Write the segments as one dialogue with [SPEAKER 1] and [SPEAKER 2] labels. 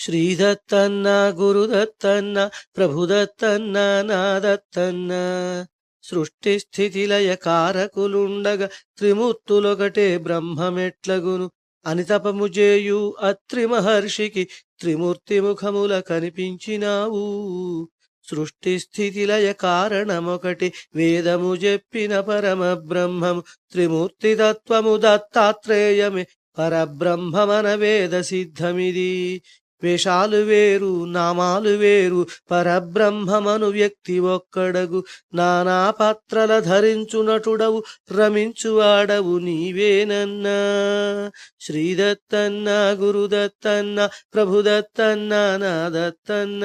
[SPEAKER 1] శ్రీదత్తన్న గురుదత్తన్న ప్రభుదత్తన్న నాదత్తన్న సృష్టి స్థితి లయ కారకులుండగా త్రిమూర్తులొకటే బ్రహ్మమెట్లగును అని తపము చేయు అత్రి మహర్షికి త్రిమూర్తి ముఖముల కనిపించినావు సృష్టి స్థితిలయ కారణమొకటి వేదము చెప్పిన పరమ బ్రహ్మము త్రిమూర్తి తత్వము దత్తాత్రేయమే పరబ్రహ్మమన వేద సిద్ధమిది వేషాలు వేరు నామాలు వేరు పరబ్రహ్మమను వ్యక్తి ఒక్కడగు. నానా పాత్రల ధరించునటుడవు రమించువాడవు నీవేనన్నా. శ్రీదత్తన్న గురుదత్తన్న ప్రభుదత్తన్న నాదత్తన్న.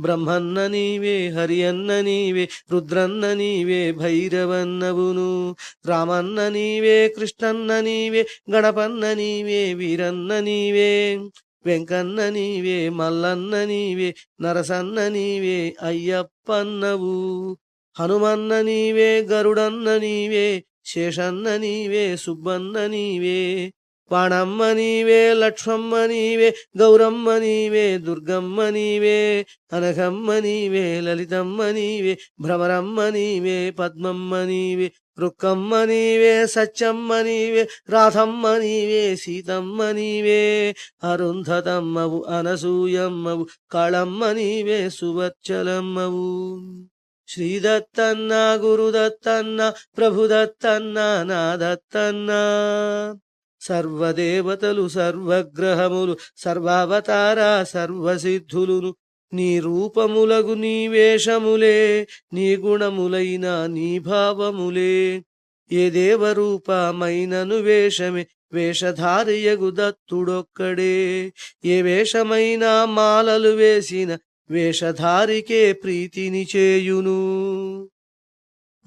[SPEAKER 1] బ్రహ్మన్న నీవే హరి అన్న నీవే రుద్రన్న నీవే భైరవన్నవును. రామన్న నీవే కృష్ణన్న నీవే గణపన్న నీవే వీరన్న నీవే. వెంకన్న నీవే మల్లన్న నీవే నరసన్న నీవే అయ్యప్పన్నవు. హనుమన్న నీవే గరుడన్న నీవే శేషన్న నీవే సుబ్బన్న నీవే. వాణమ్మ నీవే లక్ష్మమ్మ నీవే గౌరమ్మ నీవే దుర్గమ్మ నీవే అనఘమ్మ నీవే లలితమ్మ నీవే భ్రమరమ్మ నీవే పద్మమ్మ నీవే రుక్కమ్మ నీవే సత్యమ్మ నీవే రాధమ్మ నీవే సీతమ్మ నీవే అరుంధతమ్మవు అనసూయమ్మవు కళమ్మ నీవే సువచ్చలమ్మవు శ్రీదత్తన్న గురుదత్తన్న ప్రభుదత్తన్న నాదత్తన్న. సర్వదేవతలు సర్వగ్రహములు సర్వావతార సర్వసిద్ధులును. నీ రూపములగు నీ వేషములే నీ గుణములైన నీ భావములే. ఏ దేవరూపమైనను వేషమే వేషధారియగు దత్తుడొక్కడే. ఏ వేషమైనా మాలలు వేసిన వేషధారికే ప్రీతిని చేయును.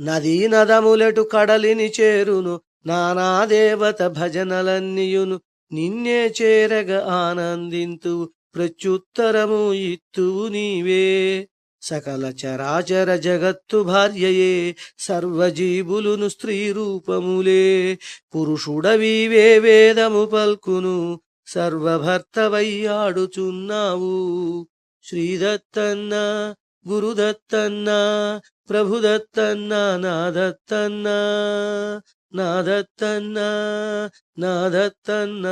[SPEAKER 1] నదీ నదములెటు కడలిని చేరును నానా దేవత భజనలన్నీయును నిన్నే చేరగ ఆనందింతు ప్రత్యుత్తరము ఇత్తువు నీవే. సకల చరాచర జగత్తు భార్యయే సర్వజీవులును స్త్రీ రూపములే. పురుషుడవీవే వేదము పల్కును సర్వభర్తవయ్యాడుచున్నావు. శ్రీదత్తన్న గురుదత్తన్న ప్రభుదత్తన్న నాదత్తన్న. నాదత్తన్న నాదత్తన్న